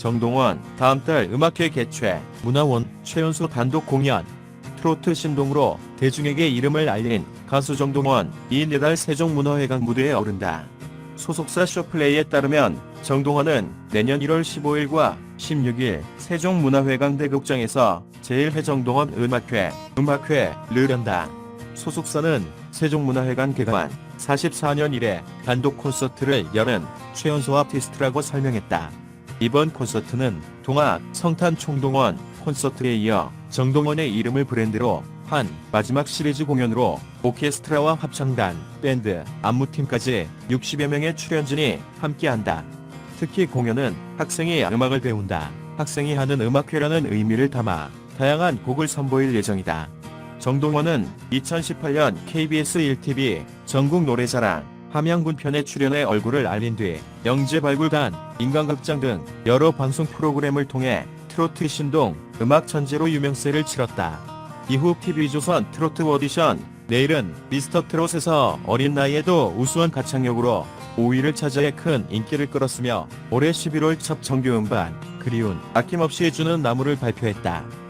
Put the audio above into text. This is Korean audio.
정동원 다음 달 음악회 개최 문화원 최연소 단독 공연 트로트 신동으로 대중에게 이름을 알린 가수 정동원 이 내달 세종문화회관 무대에 오른다. 소속사 쇼플레이에 따르면 정동원은 내년 1월 15일과 16일 세종문화회관 대극장에서 제1회 정동원 음악회, 음악회를 연다. 소속사는 세종문화회관 개관 44년 이래 단독 콘서트를 여는 최연소 아티스트라고 설명했다. 이번 콘서트는 동학 성탄 총동원 콘서트에 이어 정동원의 이름을 브랜드로 한 마지막 시리즈 공연으로 오케스트라와 합창단, 밴드, 안무팀까지 60여 명의 출연진이 함께한다. 특히 공연은 학생이 음악을 배운다. 학생이 하는 음악회라는 의미를 담아 다양한 곡을 선보일 예정이다. 정동원은 2018년 KBS 1TV 전국 노래자랑 함양군 편에 출연해 얼굴을 알린 뒤 영재 발굴단, 인간극장 등 여러 방송 프로그램을 통해 트로트 신동 음악 천재로 유명세를 치렀다. 이후 TV조선 트로트 오디션, 내일은 미스터 트롯에서 어린 나이에도 우수한 가창력으로 5위를 차지해 큰 인기를 끌었으며 올해 11월 첫 정규 음반 그리운 아낌없이 해주는 나무를 발표했다.